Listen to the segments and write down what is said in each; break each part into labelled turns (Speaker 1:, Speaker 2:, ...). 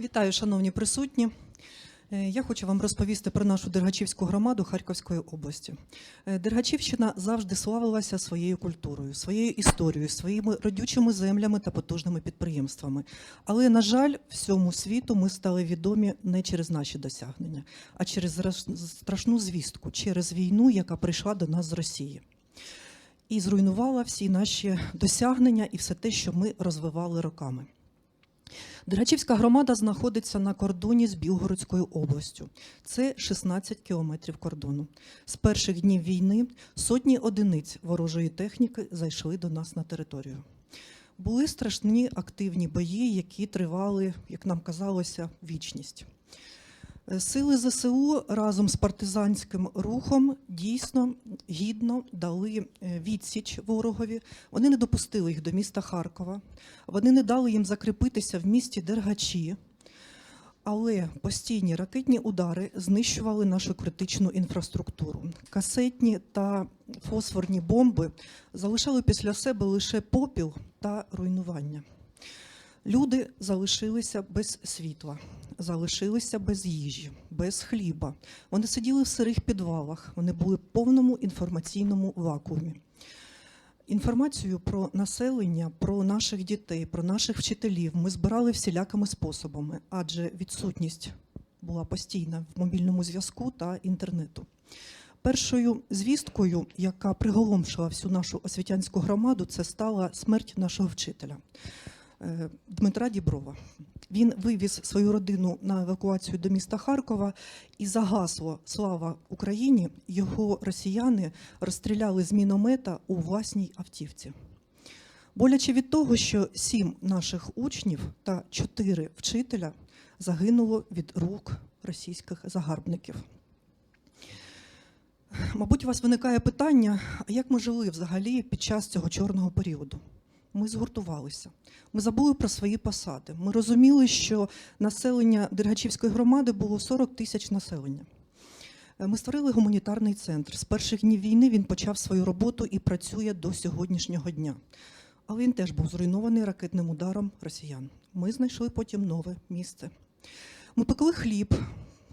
Speaker 1: Вітаю, шановні присутні. Е, Я хочу вам розповісти про нашу Дергачівську громаду Харківської області. Е, Дергачівщина завжди славилася своєю культурою, своєю історією, своїми родючими землями та потужними підприємствами. Але, на жаль, всьому світу ми стали відомі не через наші досягнення, а через страшну звістку, через війну, яка прийшла до нас з Росії. І зруйнувала всі наші досягнення і все те, що ми розвивали роками. Дергачівська громада знаходиться на кордоні з Білгородською областю. Це 16 кілометрів кордону. З перших днів війни сотні одиниць ворожої техніки зайшли до нас на територію. Були страшні активні бої, які тривали, як нам казалося, вічність. Сили ЗСУ разом з партизанським рухом дійсно гідно дали е, відсіч ворогові. Вони не допустили їх до міста Харкова, вони не дали їм закріпитися в місті Дергачі, але постійні ракетні удари знищували нашу критичну інфраструктуру. Касетні та фосфорні бомби залишали після себе лише попіл та руйнування. Люди залишилися без світла, залишилися без їжі, без хліба. Вони сиділи в сирих підвалах, вони були в повному інформаційному вакуумі. Інформацію про населення, про наших дітей, про наших вчителів ми збирали всілякими способами, адже відсутність була постійна в мобільному зв'язку та інтернету. Першою звісткою, яка приголомшила всю нашу освітянську громаду, це стала смерть нашого вчителя Дмитра Діброва. Він вивіз свою родину на евакуацію до міста Харкова, і за гасло Слава Україні його росіяни розстріляли з міномета у власній автівці. Боляче від того, що сім наших учнів та чотири вчителя загинуло від рук російських загарбників. Мабуть, у вас виникає питання, а як ми жили взагалі під час цього чорного періоду? Ми згуртувалися. Ми забули про свої посади. Ми розуміли, що населення Дергачівської громади було 40 тисяч населення. Е, Ми створили гуманітарний центр. З перших днів війни він почав свою роботу і працює до сьогоднішнього дня. Але він теж був зруйнований ракетним ударом росіян. Ми знайшли потім нове місце. Ми пекли хліб,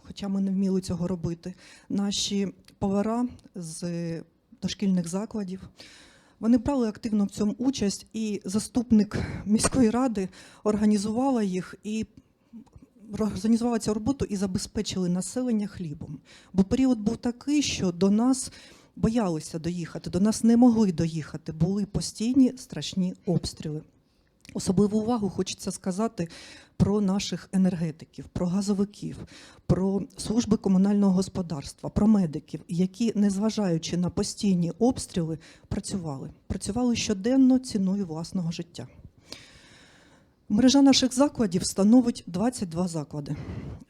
Speaker 1: хоча ми не вміли цього робити. Наші повара з дошкільних закладів. Вони брали активно в цьому участь, і заступник міської ради організувала їх і організувала цю роботу і забезпечили населення хлібом. Бо період був такий, що до нас боялися доїхати, до нас не могли доїхати. Були постійні страшні обстріли. Особливу увагу хочеться сказати про наших енергетиків, про газовиків, про служби комунального господарства, про медиків, які, незважаючи на постійні обстріли, працювали. Працювали щоденно ціною власного життя. Мережа наших закладів становить 22 заклади.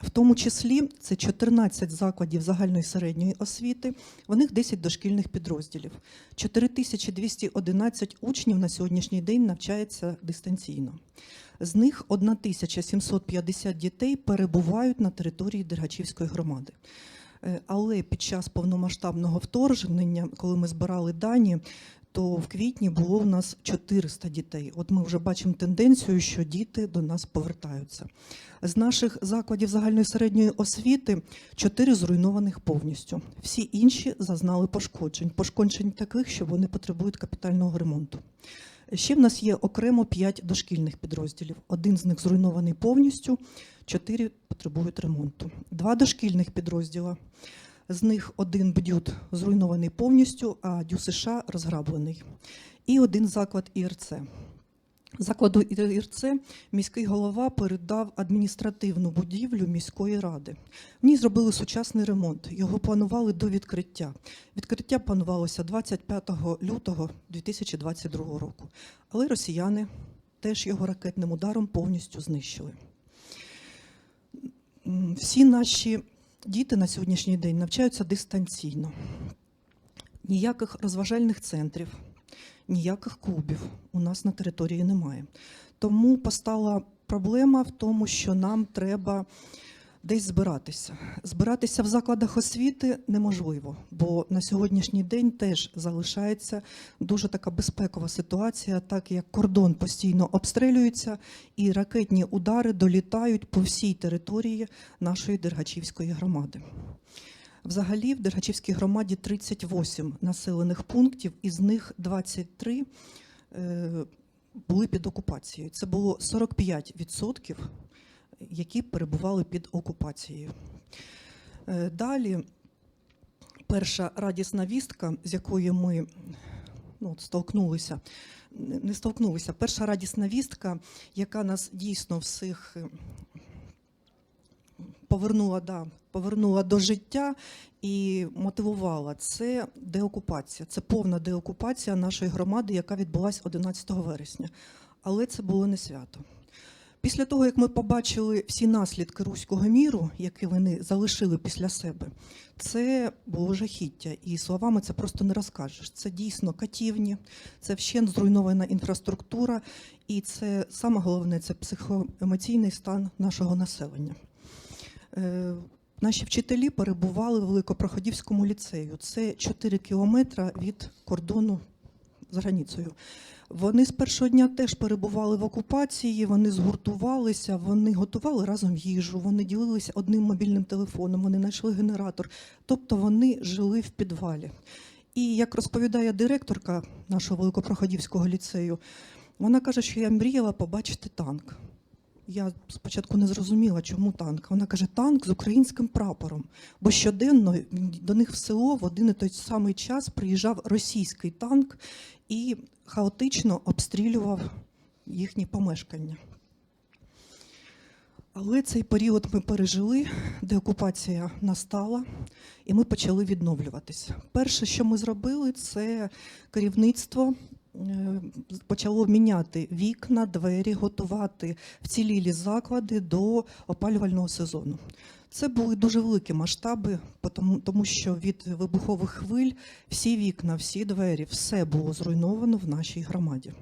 Speaker 1: В тому числі це 14 закладів загальної середньої освіти, в них 10 дошкільних підрозділів. 4211 учнів на сьогоднішній день навчається дистанційно. З них 1750 дітей перебувають на території Дергачівської громади. Е, Але під час повномасштабного вторгнення, коли ми збирали дані, то в квітні було в нас 400 дітей. От ми вже бачимо тенденцію, що діти до нас повертаються. З наших закладів загальної середньої освіти 4 зруйнованих повністю. Всі інші зазнали пошкоджень. Пошкоджень таких, що вони потребують капітального ремонту. Ще в нас є окремо 5 дошкільних підрозділів. Один з них зруйнований повністю, 4 потребують ремонту. Два дошкільних підрозділа. З них один бдют зруйнований повністю, а ДЮСШ розграблений. І один заклад ІРЦ. Закладу ІРЦ міський голова передав адміністративну будівлю міської ради. В ній зробили сучасний ремонт. Його планували до відкриття. Відкриття планувалося 25 лютого 2022 року. Але росіяни теж його ракетним ударом повністю знищили. Всі наші діти на сьогоднішній день навчаються дистанційно. Ніяких розважальних центрів, ніяких клубів у нас на території немає. Тому постала проблема в тому, що нам треба десь збиратися. Збиратися в закладах освіти неможливо, бо на сьогоднішній день теж залишається дуже така безпекова ситуація, так як кордон постійно обстрілюється і ракетні удари долітають по всій території нашої Дергачівської громади. Взагалі, в Дергачівській громаді 38 населених пунктів, із них 23 е, були під окупацією. Це було 45%, які перебували під окупацією. Е, Далі перша радісна вістка, з якою ми ну, столкнулися, не столкнулися. Перша радісна вістка, яка нас дійсно всіх е, повернула, да, повернула до життя і мотивувала. Це деокупація. Це повна деокупація нашої громади, яка відбулася 11 вересня. Але це було не свято. Після того, як ми побачили всі наслідки руського міру, які вони залишили після себе, це було жахіття. І словами це просто не розкажеш. Це дійсно катівні, це вщент зруйнована інфраструктура, і це саме головне це психоемоційний стан нашого населення. Е, Наші вчителі перебували в Великопроходівському ліцею. Це 4 кілометри від кордону з границею. Вони з першого дня теж перебували в окупації, вони згуртувалися, вони готували разом їжу, вони ділилися одним мобільним телефоном, вони знайшли генератор. Тобто вони жили в підвалі. І як розповідає директорка нашого Великопроходівського ліцею, вона каже, що я мріяла побачити танк. Я спочатку не зрозуміла, чому танк. Вона каже, танк з українським прапором. Бо щоденно до них в село в один і той самий час приїжджав російський танк і хаотично обстрілював їхні помешкання. Але цей період ми пережили, деокупація настала, і ми почали відновлюватися. Перше, що ми зробили, це керівництво почало міняти вікна, двері, готувати вцілілі заклади до опалювального сезону. Це були дуже великі масштаби, тому що від вибухових хвиль всі вікна, всі двері, все було зруйновано в нашій громаді.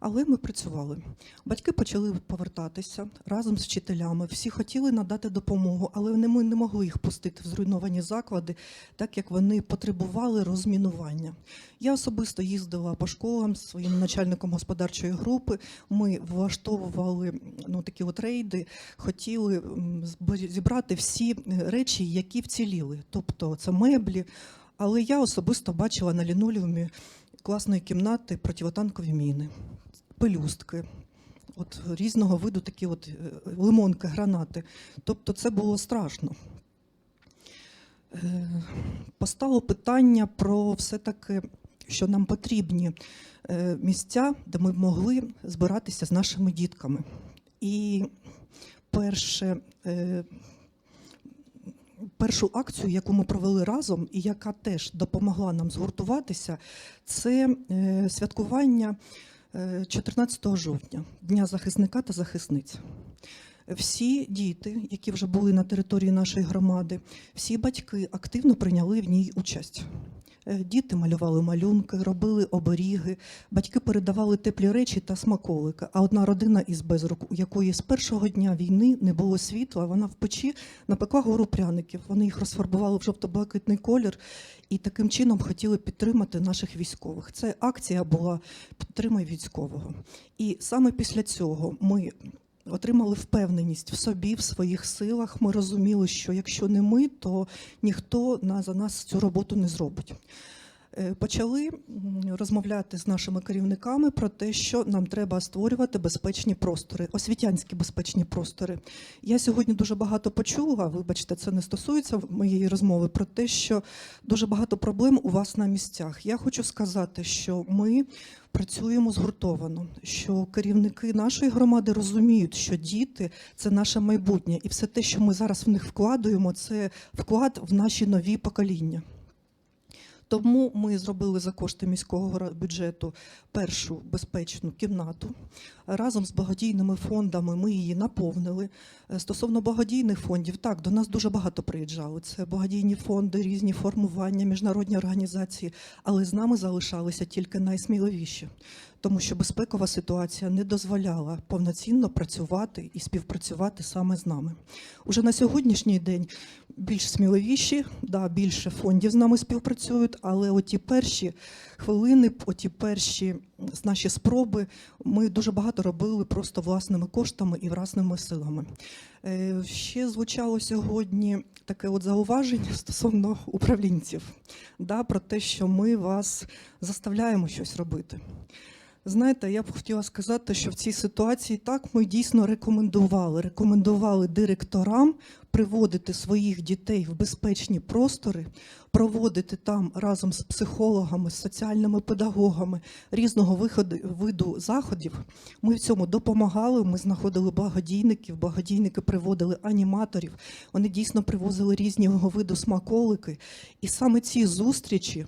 Speaker 1: Але ми працювали. Батьки почали повертатися разом з вчителями. Всі хотіли надати допомогу, але ми не могли їх пустити в зруйновані заклади, так як вони потребували розмінування. Я особисто їздила по школам з своїм начальником господарчої групи. Ми влаштовували ну, такі от рейди, хотіли зібрати всі речі, які вціліли. Тобто це меблі. Але я особисто бачила на лінолеумі класної кімнати противотанкові міни, пелюстки. От різного виду такі от е, лимонки, гранати. Тобто це було страшно. Е, Постало питання про все-таки, що нам потрібні е, місця, де ми могли збиратися з нашими дітками. І перше, першу акцію, яку ми провели разом, і яка теж допомогла нам згуртуватися, це святкування 14 жовтня, Дня захисника та захисниць. Всі діти, які вже були на території нашої громади, всі батьки активно прийняли в ній участь. Е, Діти малювали малюнки, робили оберіги, батьки передавали теплі речі та смаколики. А одна родина із безрук, у якої з першого дня війни не було світла, вона в печі напекла гору пряників. Вони їх розфарбували в жовто-блакитний колір і таким чином хотіли підтримати наших військових. Це акція була Підтримай військового. І саме після цього ми отримали впевненість в собі, в своїх силах. Ми розуміли, що якщо не ми, то ніхто на, за нас цю роботу не зробить. Е, Почали розмовляти з нашими керівниками про те, що нам треба створювати безпечні простори, освітянські безпечні простори. Я сьогодні дуже багато почула. Вибачте, це не стосується моєї розмови про те, що дуже багато проблем у вас на місцях. Я хочу сказати, що ми працюємо згуртовано, що керівники нашої громади розуміють, що діти це наше майбутнє, і все те, що ми зараз в них вкладуємо, це вклад в наші нові покоління. Тому ми зробили за кошти міського бюджету першу безпечну кімнату. Разом з благодійними фондами ми її наповнили. Е, Стосовно благодійних фондів, так, до нас дуже багато приїжджали. Це благодійні фонди, різні формування, міжнародні організації, але з нами залишалися тільки найсміливіші. тому що безпекова ситуація не дозволяла повноцінно працювати і співпрацювати саме з нами. Уже на сьогоднішній день більш сміливіші, да, більше фондів з нами співпрацюють, але оті перші хвилини, оті перші наші спроби ми дуже багато робили просто власними коштами і власними силами. Е, Ще звучало сьогодні таке от зауваження стосовно управлінців, да, про те, що ми вас заставляємо щось робити. Знаєте, я б хотіла сказати, що в цій ситуації так ми дійсно рекомендували. Рекомендували директорам приводити своїх дітей в безпечні простори, проводити там разом з психологами, з соціальними педагогами різного виходу виду заходів. Ми в цьому допомагали. Ми знаходили благодійників, благодійники приводили аніматорів. Вони дійсно привозили різного виду смаколики. І саме ці зустрічі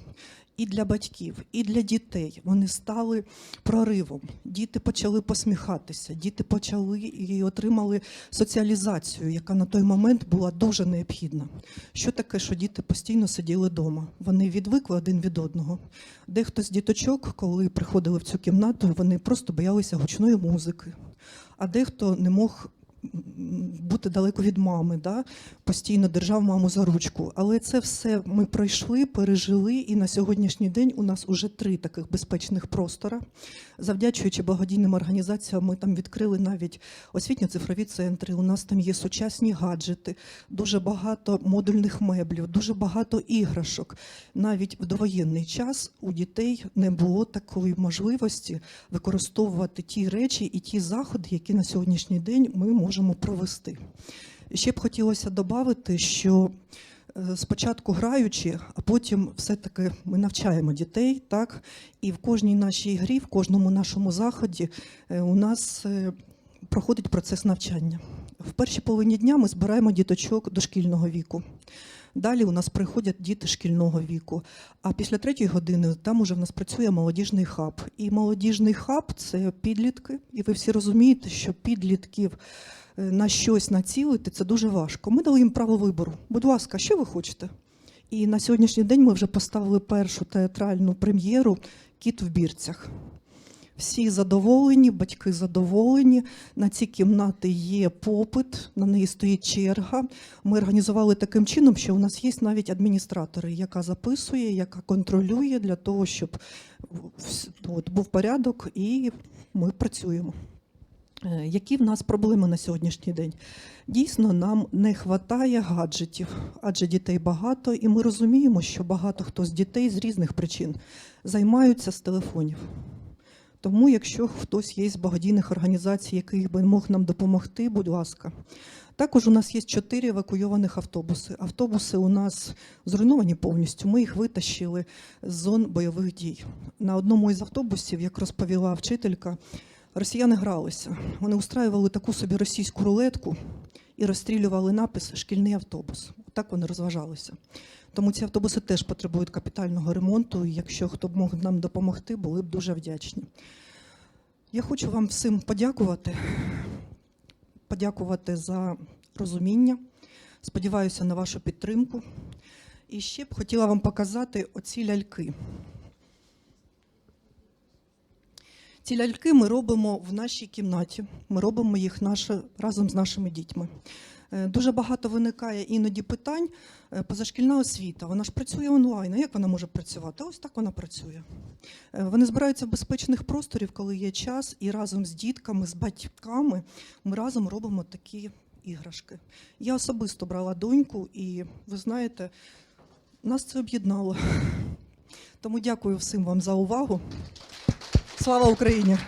Speaker 1: і для батьків, і для дітей вони стали проривом. Діти почали посміхатися, діти почали і отримали соціалізацію, яка на той момент була дуже необхідна. Що таке, що діти постійно сиділи вдома? Вони відвикли один від одного. Дехто з діточок, коли приходили в цю кімнату, вони просто боялися гучної музики, а дехто не мог бути далеко від мами, да? постійно держав маму за ручку. Але це все ми пройшли, пережили, і на сьогоднішній день у нас уже три таких безпечних простора. Завдячуючи благодійним організаціям, ми там відкрили навіть освітньо-цифрові центри. У нас там є сучасні гаджети, дуже багато модульних меблів, дуже багато іграшок. Навіть в довоєнний час у дітей не було такої можливості використовувати ті речі і ті заходи, які на сьогоднішній день ми можемо провести. Ще б хотілося додати, що е, спочатку граючи, а потім все-таки ми навчаємо дітей, так? І в кожній нашій грі, в кожному нашому заході е, у нас е, проходить процес навчання. В першій половині дня ми збираємо діточок дошкільного віку. Далі у нас приходять діти шкільного віку. А після третьої години там уже в нас працює молодіжний хаб. І молодіжний хаб це підлітки. І ви всі розумієте, що підлітків е, на щось націлити це дуже важко. Ми дали їм право вибору. Будь ласка, що ви хочете? І на сьогоднішній день ми вже поставили першу театральну прем'єру Кіт в бірцях. Всі задоволені, батьки задоволені. На ці кімнати є попит, на неї стоїть черга. Ми організували таким чином, що у нас є навіть адміністратори, яка записує, яка контролює для того, щоб от, був порядок, і ми працюємо. Е, Які в нас проблеми на сьогоднішній день? Дійсно, нам не вистачає гаджетів, адже дітей багато, і ми розуміємо, що багато хто з дітей з різних причин займаються з телефонів. Тому, якщо хтось є з благодійних організацій, який би мог нам допомогти, будь ласка. Також у нас є чотири евакуйованих автобуси. Автобуси у нас зруйновані повністю. Ми їх витащили з зон бойових дій. На одному із автобусів, як розповіла вчителька, росіяни гралися. Вони устраювали таку собі російську рулетку і розстрілювали напис Шкільний автобус. Так вони розважалися. Тому ці автобуси теж потребують капітального ремонту. І якщо хто б мог нам допомогти, були б дуже вдячні. Я хочу вам всім подякувати, подякувати за розуміння. Сподіваюся на вашу підтримку. І ще б хотіла вам показати оці ляльки. Ці ляльки ми робимо в нашій кімнаті. Ми робимо їх наше, разом з нашими дітьми. Е, Дуже багато виникає іноді питань. Е, Позашкільна освіта, вона ж працює онлайн. А як вона може працювати? Ось так вона працює. Е, Вони збираються в безпечних просторів, коли є час, і разом з дітками, з батьками ми разом робимо такі іграшки. Я особисто брала доньку, і ви знаєте, нас це об'єднало. Тому дякую всім вам за увагу. Слава Україні!